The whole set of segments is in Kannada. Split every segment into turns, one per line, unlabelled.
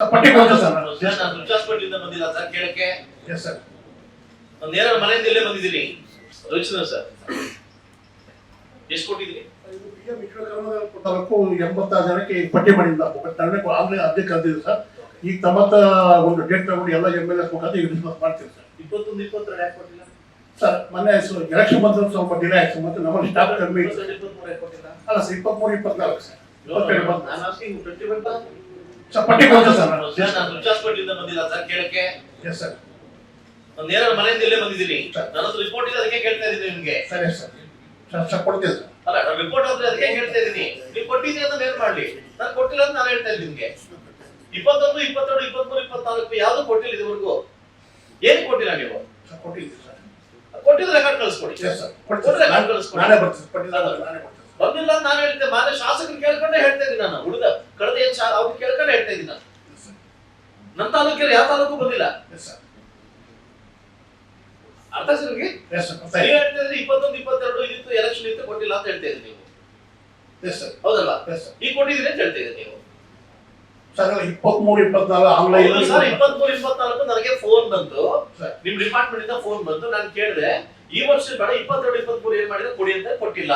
ಪಟ್ಟಿ ಕೊಡ್ತೀನಿ ಸರ್. ನಾನು.
ಸರ್, ನಾನು ದುರ್ಗ ಬಂದಿಲ್ಲ ಸರ್ ಕೇಳಕ್ಕೆ.
ಎಸ್ ಸರ್
ನಾನು ನೇರ ಮನೆಯಿಂದ ಇಲ್ಲೇ ಬಂದಿದ್ದೀನಿ. ರಚಿತ ಸರ್. ಎಷ್ಟು ಕೊಟ್ಟಿದ್ದೀನಿ
ಎಂಬತ್ತಾರು ಜನಕ್ಕೆ ಪಟ್ಟಿ ಮಾಡಿಲ್ಲ. ಆಗ್ಲೇ ಅದೇ ಸರ್. ಈಗ ತಮ್ಮತ್ತ ಒಂದು ಡೇಟ್ ತಗೊಂಡು ಎಲ್ಲ ಎಂ ಎಲ್ ಎಸ್ ಮುಖಾಂತರ ಈಗ ಡಿಸ್ಕಸ್ ಮಾಡ್ತೀವಿ ಸರ್.
ಇಪ್ಪತ್ತೊಂದು ಇಪ್ಪತ್ತೆರಡು ಯಾಕೆ ಕೊಟ್ಟಿಲ್ಲ?
ಸರ್ ಮೊನ್ನೆ ಎಲೆಕ್ಷನ್ ಬಂದ್ರೆ ಸ್ವಲ್ಪ ಡಿಲೇ ಆಯ್ತು. ಮತ್ತೆ ನಮ್ಮಲ್ಲಿ ಸ್ಟಾಫ್ ಕಮ್ಮಿ. ಇತ್ತು ಅಲ್ಲ ಸರ್ ಇಪ್ಪತ್ಮೂರು ಇಪ್ಪತ್ನಾಲ್ಕು ಸರ್. ಇಪ್ಪತ್ತೆರಡು
ನಾನು ಟ್ವೆಂಟಿ
ಸರ್ ಪಟ್ಟಿ ಕೊಡ್ತೀನಿ ಸರ್. ನಾನು
ಸರ್, ನಾನು ಬಂದಿಲ್ಲ ಸರ್ ಕೇಳಕ್ಕೆ.
ಎಸ್ ಸರ್
ನಾನು ನೇರ ಮನೆಯಿಂದ ಇಲ್ಲೇ ಬಂದಿದ್ದೀನಿ. ನನ್ನ ಹತ್ರ ರಿಪೋರ್ಟ್ ಇದೆ ಅದಕ್ಕೆ ಕೇಳ್ತಾ ಇದ್ದೀನಿ ನಿಮ್ಗೆ.
ಸರಿ ಸರ್ ಸರ್ ಸರ್ ಕೊಡ್ತೀನಿ ಸರ್
ಅಲ್ಲ ರಿಪೋರ್ಟ್ ಅಂದ್ರೆ ಅದಕ್ಕೆ ಹೇಳ್ತಾ ಇದ್ದೀನಿ. ನೀವು ಕೊಟ್ಟಿದ್ದೀರಿ ಅಂತ ಏನ್ ಮಾಡ್ಲಿ. ನಾನು ಕೊಟ್ಟಿಲ್ಲ ಅಂತ ನಾನು ಹೇಳ್ತಾ ಇದ್ದೀನಿ ನಿಮ್ಗೆ. ಇಪ್ಪತ್ತೊಂದು ಇಪ್ಪತ್ತೆರಡು ಇಪ್ಪತ್ಮೂರು ಇಪ್ಪತ್ನಾಲ್ಕು ಯಾವ್ದು ಕೊಟ್ಟಿಲ್ಲ ಇದುವರೆಗೂ? ಏನು ಕೊಟ್ಟಿಲ್ಲ ನೀವು?
ಸರ್ ಕೊಟ್ಟಿದ್ದೀನಿ ಸರ್
ಕೊಟ್ಟಿದ್ರೆ ರೆಕಾರ್ಡ್ ಕಳಿಸ್ಕೊಡಿ.
ಎಸ್
ನಾನು ಕಳಿಸ್ಕೊಡಿ.
ನಾನೇ ಬರ್ತೀನಿ
ಬಂದಿಲ್ಲ ನಾನು ಹೇಳ್ತೇನೆ ಮಾನ್ಯ ಶಾಸಕರು ಕೇಳ್ಕೊಂಡೇ ಹೇಳ್ತಾ ಇದ್ದೀನಿ ನಾನು ಹುಡುಗ. ಕಳೆದ ಏನ್ ಶಾಲೆ ಅವ್ರು ಕೇಳ್ಕೊಂಡು ಹೇಳ್ತಾ ಇದ್ದೀನಿ ನಾನು. ನಮ್ಮ ತಾಲೂಕಿಗೆ ಯಾವ ತಾಲೂಕು ಬಂದಿಲ್ಲ ಅರ್ಥ ಸರ್ ನಿಮ್ಗೆ?
ಸರ್
ಹೇಳ್ತಾ ಇದ್ರೆ ಇಪ್ಪತ್ತೊಂದು ಇಪ್ಪತ್ತೆರಡು ಇದ್ದು ಎಲೆಕ್ಷನ್ ಇತ್ತು ಕೊಟ್ಟಿಲ್ಲ ಅಂತ ಹೇಳ್ತಾ ಇದ್ದೀನಿ ನೀವು.
ಸರ್
ಈಗ ಕೊಟ್ಟಿದ್ದೀನಿ ಅಂತ ಹೇಳ್ತಾ ಇದ್ದೀನಿ ನೀವು.
ಸರ್ ಇಪ್ಪತ್ಮೂರು ಇಪ್ಪತ್ನಾಲ್ಕು
ಸರ್ ಇಪ್ಪತ್ಮೂರು ಇಪ್ಪತ್ನಾಲ್ಕು ಫೋನ್ ಬಂತು. ನಿಮ್ ಡಿಪಾರ್ಟ್ಮೆಂಟ್ ಇಂದ ಫೋನ್ ಬಂತು. ನಾನು ಕೇಳಿದೆ ಈ ವರ್ಷ ಬೇಡ ಇಪ್ಪತ್ತೆರಡು ಇಪ್ಪತ್ತ್ ಮೂರು ಏನ್ ಮಾಡಿದ್ರೆ ಕೊಡಿ ಅಂತ ಕೊಟ್ಟಿಲ್ಲ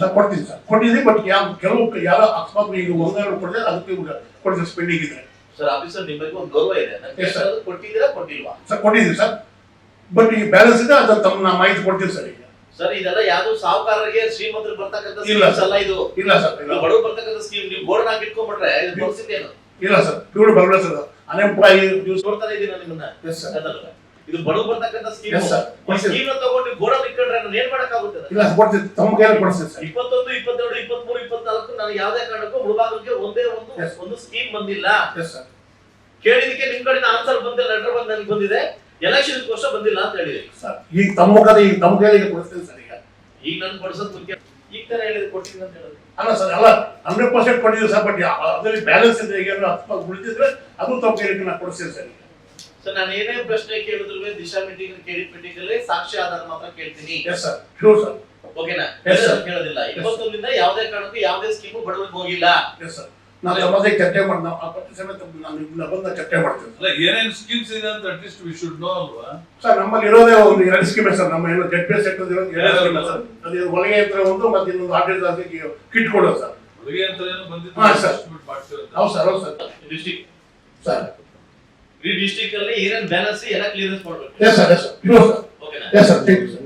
ಸರ್ ಕೊಡ್ತೀನಿ ಸರ್. ಕೊಟ್ಟಿದ್ದೀನಿ ಬಟ್ ಯಾವ ಕೆಲವು ಯಾರೋ ಅಕಸ್ಮಾತ್ ಈಗ ಒಂದೆರಡು ಕೊಡಿದ್ರೆ ಅದಕ್ಕೆ ಇವಾಗ ಸ್ಪೆಂಡಿಂಗ್ ಇದೆ
ಸರ್ ಆಫೀಸರ್ ನಿಮ್ಮ ಬಗ್ಗೆ ಒಂದು ಗೌರವ ಇದೆ. ನಾನು ಕೊಟ್ಟಿದ್ದೀರಾ ಕೊಟ್ಟಿಲ್ವಾ?
ಸರ್ ಕೊಟ್ಟಿದ್ದೀನಿ ಸರ್. ಬಟ್ ಈ ಬ್ಯಾಲೆನ್ಸ್ ಇದೆ ಅದನ್ನ ತಮ್ಮ ನಾ ಮಾಹಿತಿ ಕೊಡ್ತೀನಿ ಸರ್ ಈಗ.
ಸರ್ ಇದೆಲ್ಲ ಯಾವ್ದು ಸಾಹುಕಾರರಿಗೆ ಶ್ರೀಮಂತರು ಬರ್ತಕ್ಕಂಥ
ಇಲ್ಲ,
ಅಲ್ಲ ಇದು.
ಇಲ್ಲ ಸರ್
ಬಡವರು ಬರ್ತಕ್ಕಂಥ ಸ್ಕೀಮ್ ನೀವು ಬೋರ್ಡ್ ಹಾಕಿ ಇಟ್ಕೊಂಡ್ಬಿಟ್ರೆ ಪರಿಸ್ಥಿತಿ ಏನು?
ಇಲ್ಲ ಸರ್. ಪ್ಯೂರ್ ಬರಲ್ಲ ಸರ್ ಅನ್ಎಂಪ್ಲಾಯಿ
ನ್ಯೂಸ್ ನೋಡ್ತಾನೆ ಇದೀನಿ ನಾನು ನಿಮ್ಮನ್ನ
ಎಸ್ ಸರ್
ಇದು ಬರ್ತಕ್ಕಂತ ಸ್ಕೀಮ್
Yes, sir.
ಸ್ಕೀಮ್ ತಗೊಂಡು ಗೋಡನ್ ಇಟ್ಕೊಂಡ್ರೆ ನಾನು ಏನ್ ಮಾಡಕ್ಕಾಗುತ್ತೆ?
ಇಲ್ಲ ಸರ್ ಕೊಡ್ತೀನಿ ತಮ್ಮ ಕೈಯಲ್ಲಿ ಕೊಡಿಸ್ತೀನಿ ಸರ್
ಇಪ್ಪತ್ತೊಂದು ಇಪ್ಪತ್ತೆರಡು ಇಪ್ಪತ್ಮೂರು ಇಪ್ಪತ್ನಾಲ್ಕು ನಾನು ಯಾವ್ದೇ ಕಾರಣಕ್ಕೂ ಒಂದೇ ಒಂದು
Yes.
ಒಂದು ಸ್ಕೀಮ್ ಬಂದಿಲ್ಲ.
ಎಸ್ ಸರ್
ಕೇಳಿದಕ್ಕೆ ನಿಮ್ ಕಡೆ ಆನ್ಸರ್ ಬಂದಿಲ್ಲ ಲೆಟರ್ ಬಂದ್ ನನಗೆ ಬಂದಿದೆ. ಎಲೆಕ್ಷನ್ ಕೋಶ ಬಂದಿಲ್ಲ ಅಂತ
ಸರ್ ಈಗ ತಮ್ಮ ಈಗ ತಮ್ಮ ಕೈಯಲ್ಲಿ ಕೊಡಿಸ್ತೀನಿ ಸರ್ ಈಗ.
ಈಗ ನನ್ ಬಡ್ಸೋದ್ ಮುಖ್ಯ ಈಗ ತರ ಹೇಳಿದ್ರೆ ಕೊಡ್ತೀನಿ ಅಂತ ಹೇಳಿದ್ರು.
ಅಲ್ಲ ಸರ್ ಅಲ್ಲ ಹಂಡ್ರೆಡ್ ಪರ್ಸೆಂಟ್ ಕೊಟ್ಟಿದ್ದೀವಿ ಸರ್ ಬಟ್ ಅದರಲ್ಲಿ ಬ್ಯಾಲೆನ್ಸ್ ಇದೆ ಈಗ ಹತ್ತು ಉಳಿದಿದ್ರೆ ಅದು ತಮ್ಮ ನಾ ಕೊಡ್ತೀನಿ ಸರ್
ಸರ್ ನಾನು ಏನೇ ಪ್ರಶ್ನೆ ಕೇಳಿದ್ರು ದಿಶಾ ಮೀಟಿಂಗ್ ಕ್ರೆಡಿಟ್ ಮೀಟಿಂಗ್ ಅಲ್ಲಿ ಸಾಕ್ಷಿ ಆಧಾರ ಮಾತ್ರ ಕೇಳ್ತೀನಿ.
ಎಸ್ ಸರ್ ಶೂರ್ ಸರ್
ಓಕೆನಾ. ಕೇಳೋದಿಲ್ಲ ಇಪ್ಪತ್ತೊಂದಿಂದ ಯಾವುದೇ ಕಾರಣಕ್ಕೂ ಯಾವುದೇ ಸ್ಕೀಮು ಬಡವರಿಗೆ ಹೋಗಿಲ್ಲ.
ಎಸ್ ಸರ್ ನಾನು ಯಾವುದೇ ಚರ್ಚೆ ಮಾಡಿ ನಾವು ಆ ಪಟ್ಟಿ ಸಮೇತ ನಾನು ನಿಮ್ಮನ್ನ ಬಂದ ಚರ್ಚೆ ಮಾಡ್ತೀವಿ
ಅಲ್ಲ ಏನೇನು ಸ್ಕೀಮ್ಸ್ ಇದೆ ಅಂತ at least we should know ಅಲ್ವಾ?
ಸರ್ ನಮ್ಮಲ್ಲಿ ಇರೋದೇ ಒಂದು ಎರಡು ಸ್ಕೀಮ್ ಸರ್. ನಮ್ಮ ಏನು ಜೆಡ್ ಪಿ ಎಸ್ ಇರೋದು ಎರಡು ಸ್ಕೀಮ್ ಸರ್. ಅದು ಒಳಗೆ ಯಂತ್ರ ಒಂದು ಮತ್ತೆ ಇನ್ನೊಂದು ಆಡಳಿತ ಅದಕ್ಕೆ ಕಿಟ್ ಕೊಡೋದು ಸರ್.
ಒಳಗೆ ಅಂತ ಏನೋ
ಬಂದಿತ್ತು ಸರ್.
ಬಂದಿದ್ದು ಮಾಡ್ತಿರೋದು
ಹೌದು ಸರ್ ಹೌದು ಸರ್.
District
sir.
ಈ ಡಿಸ್ಟಿಕ್ ಅಲ್ಲಿ ಏನೇನು ಬ್ಯಾಲೆನ್ಸ್ ಎಲ್ಲ ಕ್ಲಿಯರೆನ್ಸ್ ಮಾಡಬೇಕು?
Yes sir yes sir okay sir yes sir thank you sir